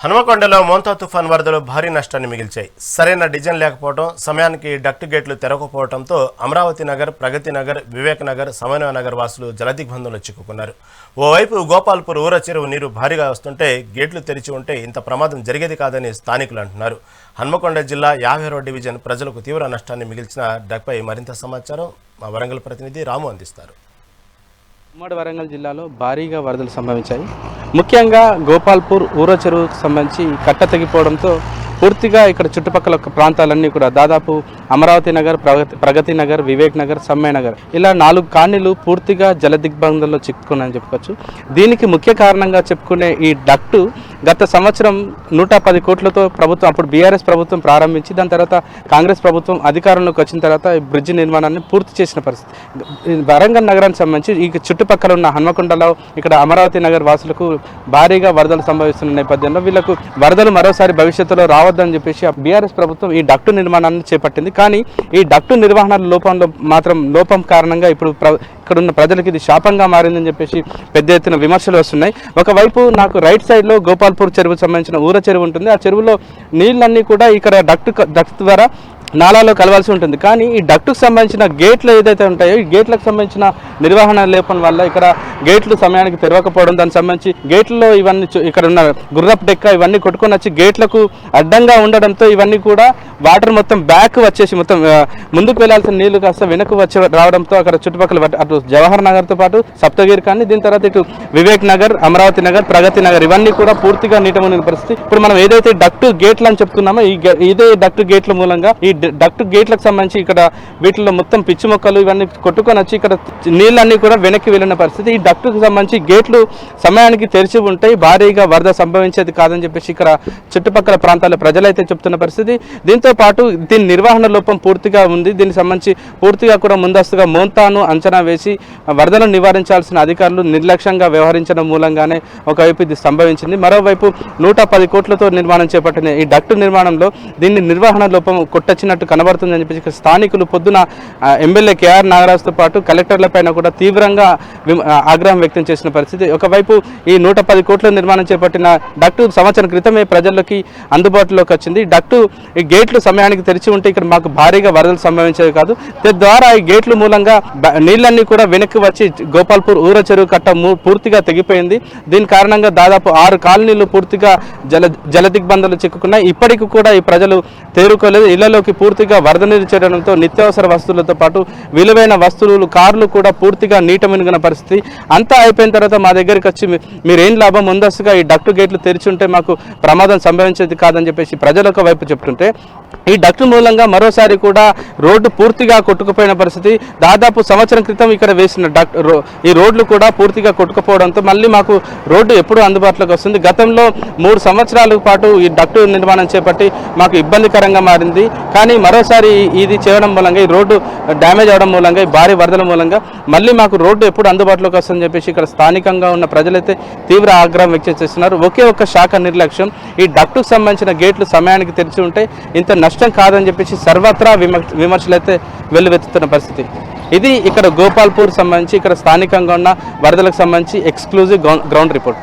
హనుమకొండలో మోంతా తుఫాన్ వరదలు భారీ నష్టాన్ని మిగిల్చాయి. సరైన డిజైన్ లేకపోవడం సమయానికి డక్ట్ గేట్లు తెరవకపోవడంతో అమరావతి నగర్ ప్రగతి నగర్ వివేక్ నగర్ సమన్వయ నగర్ వాసులు జలదిగ్బంధంలో చిక్కుకున్నారు. ఓవైపు గోపాల్పూర్ ఊర చెరువు నీరు భారీగా వస్తుంటే గేట్లు తెరిచి ఉంటే ఇంత ప్రమాదం జరిగేది కాదని స్థానికులు అంటున్నారు. హన్మకొండ జిల్లా యాభై డివిజన్ ప్రజలకు తీవ్ర నష్టాన్ని మిగిల్చిన డక్పై మరింత సమాచారం మా వరంగల్ ప్రతినిధి రాము అందిస్తారు. ఉమ్మడి వరంగల్ జిల్లాలో భారీగా వరదలు సంభవించాయి. ముఖ్యంగా గోపాల్పూర్ ఊర చెరువుకు సంబంధించి కట్ట తెగిపోవడంతో పూర్తిగా ఇక్కడ చుట్టుపక్కల ప్రాంతాలన్నీ కూడా దాదాపు అమరావతి నగర్ ప్రగతి ప్రగతి నగర్ వివేక్ నగర్ సమ్మయ్య నగర్ ఇలా నాలుగు కాణిలు పూర్తిగా జల దిగ్బంధంలో చిక్కుకున్నాయని చెప్పుకోవచ్చు. దీనికి ముఖ్య కారణంగా చెప్పుకునే ఈ డక్టు గత సంవత్సరం నూట పది కోట్లతో ప్రభుత్వం అప్పుడు బీఆర్ఎస్ ప్రభుత్వం ప్రారంభించి దాని తర్వాత కాంగ్రెస్ ప్రభుత్వం అధికారంలోకి వచ్చిన తర్వాత ఈ బ్రిడ్జి నిర్మాణాన్ని పూర్తి చేసిన పరిస్థితి. వరంగల్ నగరానికి సంబంధించి ఈ చుట్టుపక్కల ఉన్న హన్మకొండలో ఇక్కడ అమరావతి నగర్ వాసులకు భారీగా వరదలు సంభవిస్తున్న నేపథ్యంలో వీళ్ళకు వరదలు మరోసారి భవిష్యత్తులో రావద్దని చెప్పేసి బీఆర్ఎస్ ప్రభుత్వం ఈ డక్టు నిర్మాణాన్ని చేపట్టింది. కానీ ఈ డక్టు నిర్వహణ లోపంలో మాత్రం లోపం కారణంగా ఇప్పుడు ప్ర ఉన్న ప్రజలకు ఇది శాపంగా మారిందని చెప్పేసి పెద్ద ఎత్తున విమర్శలు వస్తున్నాయి. ఒకవైపు నాకు రైట్ సైడ్లో గోపాల్పూర్ చెరువుకు సంబంధించిన ఊర చెరువు ఉంటుంది. ఆ చెరువులో నీళ్ళన్నీ కూడా ఇక్కడ డక్ట్ డక్ట్ ద్వారా నాలాలో కలవాల్సి ఉంటుంది. కానీ ఈ డక్టుకు సంబంధించిన గేట్లు ఏదైతే ఉంటాయో ఈ గేట్లకు సంబంధించిన నిర్వహణ లేపం వల్ల ఇక్కడ గేట్లు సమయానికి తెరవకపోవడం దానికి సంబంధించి గేట్లలో ఇవన్నీ ఇక్కడ ఉన్న గుర్రపు డెక్క ఇవన్నీ కొట్టుకొని వచ్చి గేట్లకు అడ్డంగా ఉండడంతో ఇవన్నీ కూడా వాటర్ మొత్తం బ్యాక్ వచ్చేసి మొత్తం ముందుకు వెళ్ళాల్సిన నీళ్ళు కాస్త వెనక్కు వచ్చి రావడంతో అక్కడ చుట్టుపక్కల అటు జవహర్ నగర్తో పాటు సప్తగిరి కానీ దీని తర్వాత ఇటు వివేక్ నగర్ అమరావతి నగర్ ప్రగతి నగర్ ఇవన్నీ కూడా పూర్తిగా నీట పరిస్థితి. ఇప్పుడు మనం ఏదైతే డక్టు గేట్లు అని చెప్తున్నామో ఈ ఇదే డక్టు గేట్ల మూలంగా ఈ డక్టు గేట్లకు సంబంధించి ఇక్కడ వీటిలో మొత్తం పిచ్చి మొక్కలు ఇవన్నీ కొట్టుకొని వచ్చి ఇక్కడ నీళ్ళన్నీ కూడా వెనక్కి వెళ్ళిన పరిస్థితి. ఈ డక్టుకు సంబంధించి గేట్లు సమయానికి తెరిచి ఉంటాయి. భారీగా వరద సంభవించేది కాదని చెప్పేసి ఇక్కడ చుట్టుపక్కల ప్రాంతాల ప్రజలైతే చెప్తున్న పరిస్థితి. దీంతో పాటు దీని నిర్వహణ లోపం పూర్తిగా ఉంది. దీనికి సంబంధించి పూర్తిగా కూడా ముందస్తుగా మోంతాను అంచనా వేసి వరదలను నివారించాల్సిన అధికారులు నిర్లక్ష్యంగా వ్యవహరించడం మూలంగానే ఒకవైపు ఇది సంభవించింది. మరోవైపు నూట పది కోట్లతో నిర్మాణం చేపట్టిన ఈ డక్టు నిర్మాణంలో దీన్ని నిర్వహణ లోపం చేసినట్టు కనబడుతుందని చెప్పేసి స్థానికులు పొద్దున ఎమ్మెల్యే కేఆర్ నాగరాజుతో పాటు కలెక్టర్ల పైన కూడా తీవ్రంగా ఆగ్రహం వ్యక్తం చేసిన పరిస్థితి. ఒకవైపు ఈ నూట పది కోట్ల నిర్మాణం చేపట్టిన డక్టు సంవత్సరం క్రితమే ప్రజల్లోకి అందుబాటులోకి వచ్చింది. డక్టు ఈ గేట్లు సమయానికి తెరిచి ఉంటే ఇక్కడ మాకు భారీగా వరదలు సంభవించేవి కాదు. తద్వారా ఈ గేట్లు మూలంగా నీళ్ళన్నీ కూడా వెనక్కి వచ్చి గోపాల్పూర్ ఊర చెరువు కట్ట పూర్తిగా తెగిపోయింది. దీని కారణంగా దాదాపు ఆరు కాలనీలు పూర్తిగా జల జల దిగ్బంధాలు చిక్కుకున్నాయి. ఇప్పటికి కూడా ఈ ప్రజలు తేరుకోలేదు. ఇళ్ళలోకి పూర్తిగా వరద నీరు చేరడంతో నిత్యావసర వస్తువులతో పాటు విలువైన వస్తువులు కార్లు కూడా పూర్తిగా నీట మునిగిన పరిస్థితి. అంతా అయిపోయిన తర్వాత మా దగ్గరికి వచ్చి మీరేం లాభం? ముందస్తుగా ఈ డక్టు గేట్లు తెరిచి ఉంటే మాకు ప్రమాదం సంభవించేది కాదని చెప్పేసి ప్రజలకు వైపు చెప్తుంటే ఈ డక్టు మూలంగా మరోసారి కూడా రోడ్డు పూర్తిగా కొట్టుకుపోయిన పరిస్థితి. దాదాపు సంవత్సరం క్రితం ఇక్కడ వేసిన డక్ రో- ఈ రోడ్లు కూడా పూర్తిగా కొట్టుకుపోవడంతో మళ్ళీ మాకు రోడ్డు ఎప్పుడు అందుబాటులోకి వస్తుంది. గతంలో మూడు సంవత్సరాల పాటు ఈ డక్టు నిర్మాణం చేపట్టి మాకు ఇబ్బందికరంగా మారింది. కానీ మరోసారి ఇది చేయడం మూలంగా ఈ రోడ్డు డ్యామేజ్ అవడం మూలంగా ఈ భారీ వరదల మూలంగా మళ్ళీ మాకు రోడ్డు ఎప్పుడు అందుబాటులోకి వస్తుందని చెప్పేసి ఇక్కడ స్థానికంగా ఉన్న ప్రజలైతే తీవ్ర ఆగ్రహం వ్యక్తం చేస్తున్నారు. ఒకే ఒక్క శాఖ నిర్లక్ష్యం ఈ డక్టుకు సంబంధించిన గేట్లు సమయానికి తెరిచి ఉంటే ఇంత నష్టం కాదని చెప్పేసి సర్వత్రా విమర్శలైతే వెల్లువెత్తుతున్న పరిస్థితి. ఇది ఇక్కడ గోపాల్పూర్ సంబంధించి ఇక్కడ స్థానికంగా ఉన్న వరదలకు సంబంధించి ఎక్స్క్లూజివ్ గ్రౌండ్ రిపోర్ట్